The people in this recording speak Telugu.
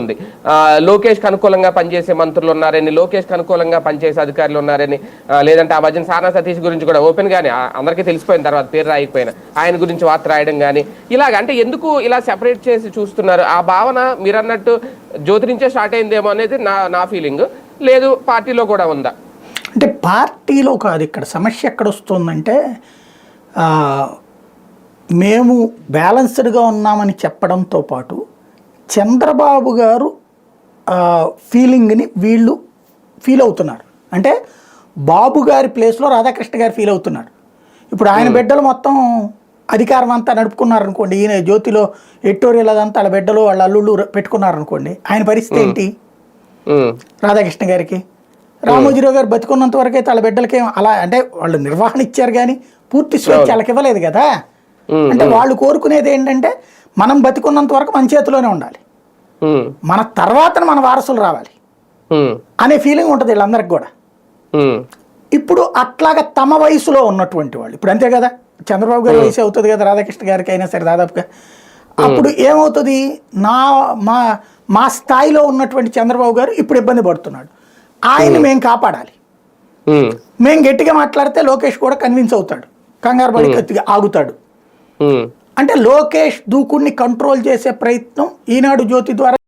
ఉంది. లోకేష్కి అనుకూలంగా పనిచేసే మంత్రులు ఉన్నారని లోకేష్కి అనుకూలంగా పనిచేసే అధికారులు ఉన్నారని లేదంటే ఆ మధ్యన సానా సతీష్ గురించి కూడా ఓపెన్ గానే అందరికీ తెలిసిపోయిన తర్వాత పేరు రాయకపోయినా ఆయన గురించి వార్త రాయడం కానీ ఇలాగ అంటే ఎందుకు ఇలా సెపరేట్ చేసి చూస్తున్నారు? ఆ భావన మీరు అన్నట్టు జ్యోతి నుంచే స్టార్ట్ అయిందేమో అనేది నా నా ఫీలింగ్ లేదు పార్టీలో కూడా ఉందా? అంటే పార్టీలో కాదు ఇక్కడ సమస్య ఎక్కడ వస్తుందంటే మేము బ్యాలెన్స్డ్గా ఉన్నామని చెప్పడంతో పాటు చంద్రబాబు గారు ఫీలింగ్ని వీళ్ళు ఫీల్ అవుతున్నారు. అంటే బాబు గారి ప్లేస్లో రాధాకృష్ణ గారు ఫీల్ అవుతున్నారు. ఇప్పుడు ఆయన బిడ్డలు మొత్తం అధికారం అంతా నడుపుకున్నారు అనుకోండి ఈయన జ్యోతిలో ఎడిటోరియల్ అదంతా వాళ్ళ బిడ్డలు వాళ్ళ అల్లుళ్ళు పెట్టుకున్నారు అనుకోండి ఆయన పరిస్థితి ఏంటి? ఉమ్, రాధాకృష్ణ గారికి. రామోజీరావు గారు బతుకున్నంత వరకు అయితే వాళ్ళ బిడ్డలకి అలా అంటే వాళ్ళు నిర్వహణ ఇచ్చారు కానీ పూర్తి స్వేచ్ఛ వాళ్ళకి ఇవ్వలేదు కదా. అంటే వాళ్ళు కోరుకునేది ఏంటంటే మనం బతుకున్నంత వరకు మన చేతిలోనే ఉండాలి. మన తర్వాత మన వారసులు రావాలి. అనే ఫీలింగ్ ఉంటుంది వీళ్ళందరికి కూడా. ఇప్పుడు అట్లాగా తమ వయసులో ఉన్నటువంటి వాళ్ళు ఇప్పుడు అంతే కదా చంద్రబాబు గారి వయసు అవుతుంది కదా రాధాకృష్ణ గారికి అయినా సరే దాదాపుగా. అప్పుడు ఏమవుతుంది నా మా మా స్థాయిలో ఉన్నటువంటి చంద్రబాబు గారు ఇప్పుడు ఇబ్బంది పడుతున్నాడు. ఆయన మేము కాపాడాలి. మేము గట్టిగా మాట్లాడితే లోకేష్ కూడా కన్విన్స్ అవుతాడు. కంగారు పడి ఆగుతాడు. అంటే లోకేష్ దూకుడిని కంట్రోల్ చేసే ప్రయత్నం ఈనాడు జ్యోతి ద్వారా